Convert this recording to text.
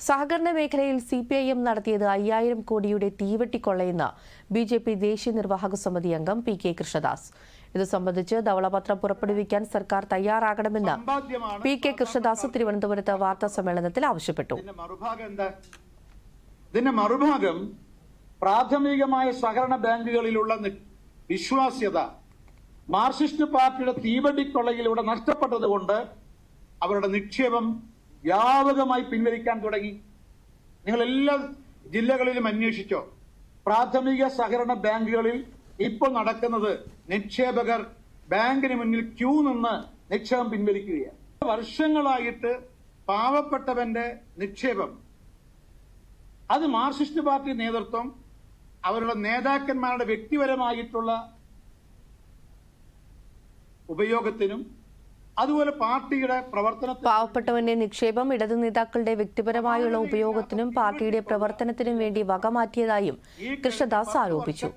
സഹകരണ മേഖലയിൽ C P I M നടത്തിയത് അയ്യായിരം കോടിയുടെ തീവെട്ടിക്കൊള്ളയെന്ന് ബി ജെ പി ദേശീയ നിർവാഹക സമിതി അംഗം പി കെ കൃഷ്ണദാസ്. ഇത് സംബന്ധിച്ച് ധവളപത്രം പുറപ്പെടുവിക്കാൻ സർക്കാർ തയ്യാറാകണമെന്ന് പി കെ കൃഷ്ണദാസ് തിരുവനന്തപുരത്ത് വാർത്താ സമ്മേളനത്തിൽ ആവശ്യപ്പെട്ടു. ഇതിന്റെ മറുഭാഗം എന്താ? ഇതിന്റെ മറുഭാഗം പ്രാഥമികമായ സഹകരണ ബാങ്കുകളിലുള്ള വിശ്വാസ്യത. മാർക്സിസ്റ്റ് പാർട്ടിയുടെ തീവണ്ടിക്കൊള്ളയിലൂടെ നഷ്ടപ്പെട്ടതുകൊണ്ട് അവരുടെ നിക്ഷേപം വ്യാപകമായി പിൻവലിക്കാൻ തുടങ്ങി. നിങ്ങൾ എല്ലാ ജില്ലകളിലും അന്വേഷിച്ചോ. പ്രാഥമിക സഹകരണ ബാങ്കുകളിൽ ഇപ്പോൾ നടക്കുന്നത് നിക്ഷേപകർ ബാങ്കിന് മുന്നിൽ ക്യൂ നിന്ന് നിക്ഷേപം പിൻവലിക്കുകയാണ്. വർഷങ്ങളായിട്ട് പാവപ്പെട്ടവന്റെ നിക്ഷേപം. അത് മാർക്സിസ്റ്റ് പാർട്ടി നേതൃത്വം അവരുടെ നേതാക്കന്മാരുടെ വ്യക്തിപരമായിട്ടുള്ള ഉപയോഗത്തിനും അതുപോലെ പാർട്ടിയുടെ പ്രവർത്തന പാവപ്പെട്ടവന്റെ നിക്ഷേപം ഇടതു നേതാക്കളുടെ വ്യക്തിപരമായുള്ള ഉപയോഗത്തിനും പാർട്ടിയുടെ പ്രവർത്തനത്തിനും വേണ്ടി വകമാറ്റിയതായും കൃഷ്ണദാസ് ആരോപിച്ചു.